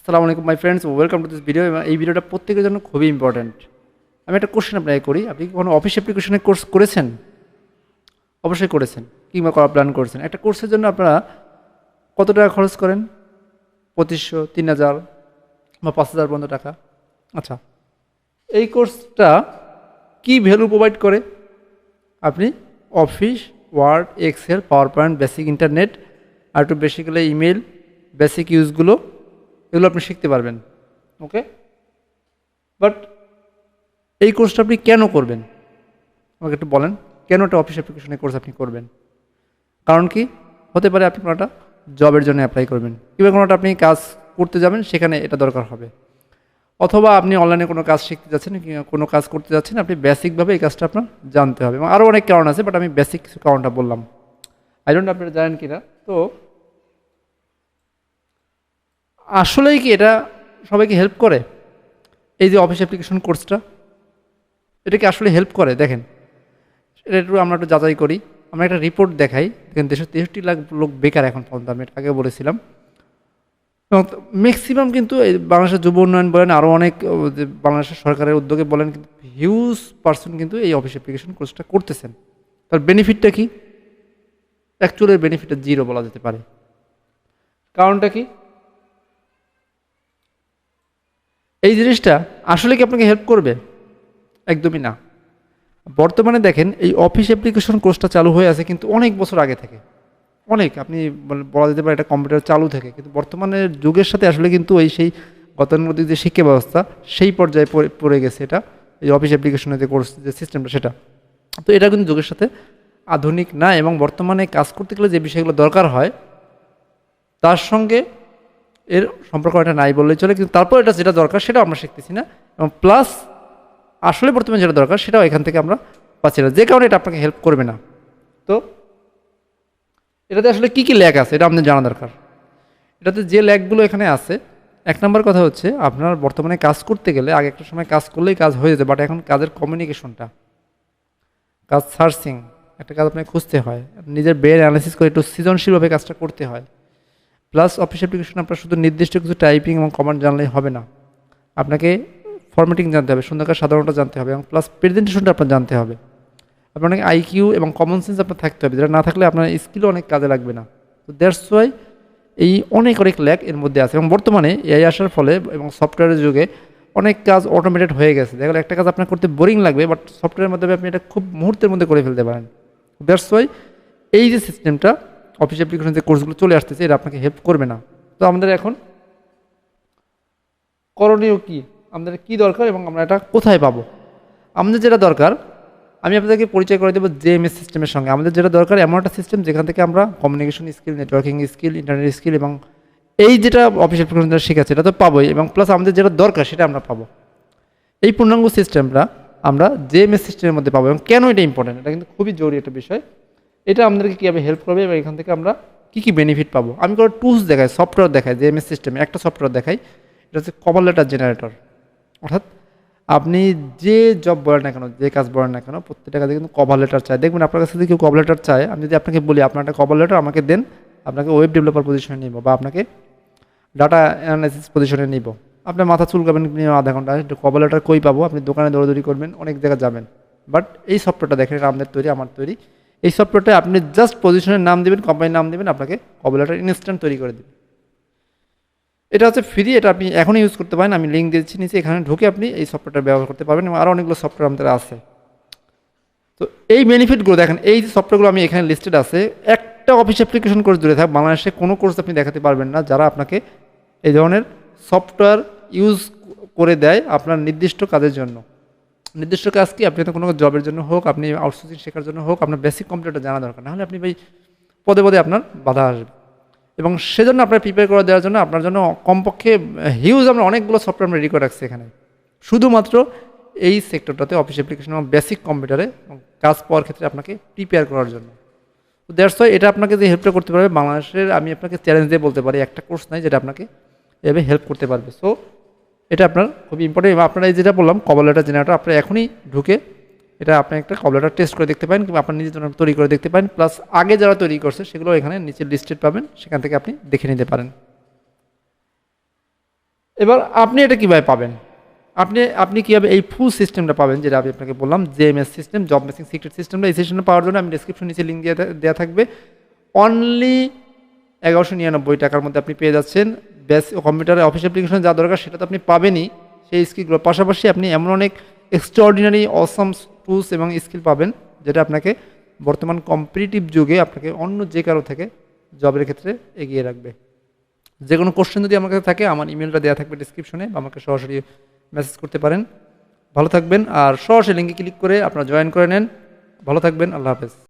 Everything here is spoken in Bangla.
আসসালামু আলাইকুম my friends welcome to this video এবং এই ভিডিওটা প্রত্যেকের জন্য খুবই ইম্পর্ট্যান্ট আমি একটা কোশ্চেন আপনাকে করি। আপনি কি কোনো অফিস অ্যাপ্লিকেশনে কোর্স করেছেন? অবশ্যই করেছেন, কিংবা করা প্ল্যান করেছেন। একটা কোর্সের জন্য আপনারা কত টাকা খরচ করেন? পঁচিশশো, তিন হাজার বা পাঁচ হাজার পর্যন্ত টাকা। আচ্ছা এই কোর্সটা কি ভ্যালু প্রোভাইড করে? আপনি office word excel power point basic internet আর একটু বেসিক্যালি ইমেল বেসিক ইউজগুলো এগুলো আপনি শিখতে পারবেন, ওকে? বাট এই কোর্সটা আপনি কেন করবেন? আমাকে একটু বলেন, কেন একটা অফিস অ্যাপ্লিকেশনের কোর্স আপনি করবেন? কারণ কি? হতে পারে আপনি কোনো একটা জবের জন্য অ্যাপ্লাই করবেন। কিংবা কোনো একটা আপনি কাজ করতে যাবেন, সেখানে এটা দরকার হবে। অথবা আপনি অনলাইনে কোনো কাজ শিখতে যাচ্ছেন, কিংবা কোনো কাজ করতে যাচ্ছেন, আপনি বেসিকভাবে এই কাজটা আপনার জানতে হবে। এবং আরও অনেক কারণ আছে বাট আমি বেসিক কিছু কারণটা বললাম। আই ডোন্ট আপনারা জানেন কি না তো আসলেই কি এটা সবাইকে হেল্প করে? এই যে অফিস অ্যাপ্লিকেশন কোর্সটা এটা কি আসলে হেল্প করে? দেখেন, এটা একটু আমরা একটু যাচাই করি। আমরা একটা রিপোর্ট দেখাই। দেখেন দেশের তেষট্টি লাখ লোক বেকার এখন পর্যন্ত, আমি আগে বলেছিলাম। ম্যাক্সিমাম কিন্তু এই বাংলাদেশের যুব উন্নয়ন বলেন আরও অনেক বাংলাদেশের সরকারের উদ্যোগে বলেন, কিন্তু হিউজ পার্সন কিন্তু এই অফিস অ্যাপ্লিকেশন কোর্সটা করতেছেন। তার বেনিফিটটা কি? অ্যাকচুয়ালি বেনিফিটটা জিরো বলা যেতে পারে। কারণটা কি? এই জিনিসটা আসলে কি আপনাকে হেল্প করবে? একদমই না। বর্তমানে দেখেন এই অফিস অ্যাপ্লিকেশন কোর্সটা চালু হয়ে আছে কিন্তু অনেক বছর আগে থেকে। অনেক, আপনি বল- যেতে পারে এটা কম্পিউটার চালু থেকে। কিন্তু বর্তমানে যুগের সাথে আসলে কিন্তু এই সেই গতানুগতিক যে শিক্ষা ব্যবস্থা, সেই পর্যায়ে পড়ে গেছে এটা। এই অফিস অ্যাপ্লিকেশনের যে কোর্স যে সিস্টেমটা সেটা। তো এটা কিন্তু যুগের সাথে আধুনিক না এবং বর্তমানে কাজ করতে গেলে যে বিষয়গুলো দরকার হয়, তার সঙ্গে এর সম্পর্ক এটা নাই বললেই চলে, কিন্তু তারপর এটা যেটা দরকার সেটাও আমরা শিখতেছি না। এবং প্লাস আসলে বর্তমানে যেটা দরকার সেটাও এখান থেকে আমরা পাচ্ছি না। যে কারণে এটা আপনাকে হেল্প করবে না। তো এটাতে আসলে কী কী ল্যাক আছে, এটা আমাদের জানা দরকার। এটাতে যে ল্যাকগুলো এখানে আছে, এক নম্বর কথা হচ্ছে আপনার বর্তমানে কাজ করতে গেলে আগে একটা সময় কাজ করলেই কাজ হয়ে যেত বাট এখন কাজের কমিউনিকেশনটা কাজ সার্চিং একটা কাজ আপনাকে খুঁজতে হয়। নিজের ব্রেন অ্যানালিসিস করে একটু সৃজনশীলভাবে কাজটা করতে হয়। প্লাস অফিস অ্যাপ্লিকেশন আপনার শুধু নির্দিষ্ট কিছু টাইপিং এবং কমান্ড জানলেই হবে না। আপনাকে ফরম্যাটিং জানতে হবে সুন্দর করে সাধারণটা জানতে হবে এবং প্লাস প্রেজেন্টেশনটা আপনার জানতে হবে। আপনার আইকিউ এবং কমন সেন্স আপনার থাকতে হবে, যেটা না থাকলে আপনার স্কিলও অনেক কাজে লাগবে না। তো দ্যাটস ওয়াই এই অনেক অনেক ল্যাক এর মধ্যে আছে এবং বর্তমানে এআই আসার ফলে এবং সফটওয়্যারের যুগে অনেক কাজ অটোমেটেড হয়ে গেছে। দেখা একটা কাজ আপনার করতে বোরিং লাগবে বাট সফটওয়্যারের মাধ্যমে আপনি এটা খুব মুহূর্তের মধ্যে করে ফেলতে পারেন। দ্যাটস ওয়াই এই যে সিস্টেমটা অফিস অ্যাপ্লিকেশন যে কোর্সগুলো চলে আসতেছে এটা আপনাকে হেল্প করবে না। তো আমাদের এখন করণীয় কি? আমাদের কি দরকার এবং আমরা এটা কোথায় পাবো? আমাদের যেটা দরকার, আমি আপনাদেরকে পরিচয় করে দেবো জেএমএস সিস্টেমের সঙ্গে। আমাদের যেটা দরকার, এমন একটা সিস্টেম যেখান থেকে আমরা communication skill networking skill internet skill এবং এই যেটা অফিস অ্যাপ্লিকেশন শেখাচ্ছে, এটা তো পাবোই এবং প্লাস আমাদের যেটা দরকার, সেটা আমরা পাবো। এই পূর্ণাঙ্গ সিস্টেমটা আমরা জেএমএস সিস্টেমের মধ্যে পাবো এবং কেন এটা ইম্পর্টেন্ট এটা কিন্তু খুবই জরুরি একটা বিষয়। এটা আমাদেরকে কীভাবে হেল্প করবে এবং এখান থেকে আমরা কী কী বেনিফিট পাবো? আমি কোনো টুলস দেখাই সফটওয়্যার দেখাই, যে জেএমএস সিস্টেমে একটা সফটওয়্যার দেখাই, এটা হচ্ছে কভার লেটার জেনারেটর অর্থাৎ আপনি যে জব বলেন না কেন, যে কাজ বলেন না কেন, প্রত্যেকটা কাজে কিন্তু কভার লেটার চায় দেখবেন আপনার কাছে যদি কেউ কভার লেটার চায়, আমি যদি আপনাকে বলি, আপনার একটা কভার লেটার আমাকে দেন, আপনাকে ওয়েব ডেভেলপার পজিশনে নিব বা আপনাকে ডাটা অ্যানালাইসিস পজিশনে নিব। আপনার মাথা চুলকাবেন আধা ঘণ্টা কভার লেটার কই পাবো? আপনি দোকানে দৌড়াদৌড়ি করবেন, অনেক জায়গায় যাবেন। বাট এই সফটওয়্যারটা দেখেন আমাদের তৈরি, আমার তৈরি। এই সফটওয়্যারটা আপনি জাস্ট পজিশনের নাম দেবেন কোম্পানির নাম দেবেন, আপনাকে কভার লেটার ইনস্ট্যান্ট তৈরি করে দেবে। এটা হচ্ছে ফ্রি এটা আপনি এখনই ইউজ করতে পারেন, আমি লিঙ্ক দিয়েছি নিচে, এখানে ঢুকে আপনি এই সফটওয়্যারটা ব্যবহার করতে পারবেন এবং আরও অনেকগুলো সফটওয়্যার আমাদের আছে। তো এই বেনিফিটগুলো দেখেন, এই যে সফটওয়্যারগুলো আমি এখানে লিস্টেড আছে, একটা অফিস অ্যাপ্লিকেশন কোর্স দূরে থাক, বাংলাদেশে কোনো কোর্স আপনি দেখাতে পারবেন না, যারা আপনাকে এই ধরনের সফটওয়্যার ইউজ করে দেয় আপনার নির্দিষ্ট কাজের জন্য। নির্দিষ্ট কাজ কি? আপনি তো কোনো জবের জন্য হোক, আপনি আউটসোর্সিং শেখার জন্য হোক, আপনার বেসিক কম্পিউটারটা জানা দরকার। নাহলে আপনি ভাই পদে পদে আপনার বাধা আসবে। এবং সেজন্য আপনার প্রিপেয়ার করে দেওয়ার জন্য আপনার জন্য কমপক্ষে হিউজ আমরা অনেকগুলো সফটওয়্যার আমরা রেডি করে রাখছি এখানে। শুধুমাত্র এই সেক্টরটাতে অফিস অ্যাপ্লিকেশন এবং বেসিক কম্পিউটারে কাজ পাওয়ার ক্ষেত্রে আপনাকে প্রিপেয়ার করার জন্য। তো দ্যাটস ওয়াই এটা আপনাকে যে হেল্পটা করতে পারবে, বাংলাদেশের আমি আপনাকে চ্যালেঞ্জ দিয়ে বলতে পারি, একটা কোর্স নাই যেটা আপনাকে এভাবে হেল্প করতে পারবে। সো এটা আপনার খুবই ইম্পর্টেন্ট এবং আপনারা এই যেটা বললাম কবল লেটার জেনারেটর আপনারা এখনই ঢুকে এটা আপনি একটা কবল লেটার টেস্ট করে দেখতে পারেন কিংবা আপনার জন্য তৈরি করে দেখতে পারেন। প্লাস আগে যারা তৈরি করছে, সেগুলো এখানে নিচে লিস্টেড পাবেন, সেখান থেকে আপনি দেখে নিতে পারেন। এবার আপনি এটা কীভাবে পাবেন? আপনি আপনি কীভাবে এই ফুল সিস্টেমটা পাবেন, যেটা আমি আপনাকে বললাম JMS system job messing secret সিস্টেমটা এই সিস্টেমটা পাওয়ার জন্য আমি ডিসক্রিপশন নিচে লিঙ্ক দেওয়া থাকবে। অনলি এগারোশো নিরানব্বই টাকার মধ্যে আপনি পেয়ে যাচ্ছেন বেস কম্পিউটারে অফিস অ্যাপ্লিকেশন যা দরকার সেটা তো আপনি পাবেনই, সেই স্কিলগুলোর পাশাপাশি আপনি এমন অনেক এক্সট্রাঅর্ডিনারি অসাম টুলস এবং স্কিল পাবেন, যেটা আপনাকে বর্তমান কম্পিটিটিভ যুগে আপনাকে অন্য যে কারও থেকে জবের ক্ষেত্রে এগিয়ে রাখবে। যে কোনো কোশ্চেন যদি আমার কাছে থাকে, আমার ইমেলটা দেওয়া থাকবে ডিসক্রিপশনে বা আমাকে সরাসরি মেসেজ করতে পারেন। ভালো থাকবেন, আর সরাসরি লিঙ্কে ক্লিক করে আপনারা জয়েন করে নেন। ভালো থাকবেন, আল্লাহ হাফেজ।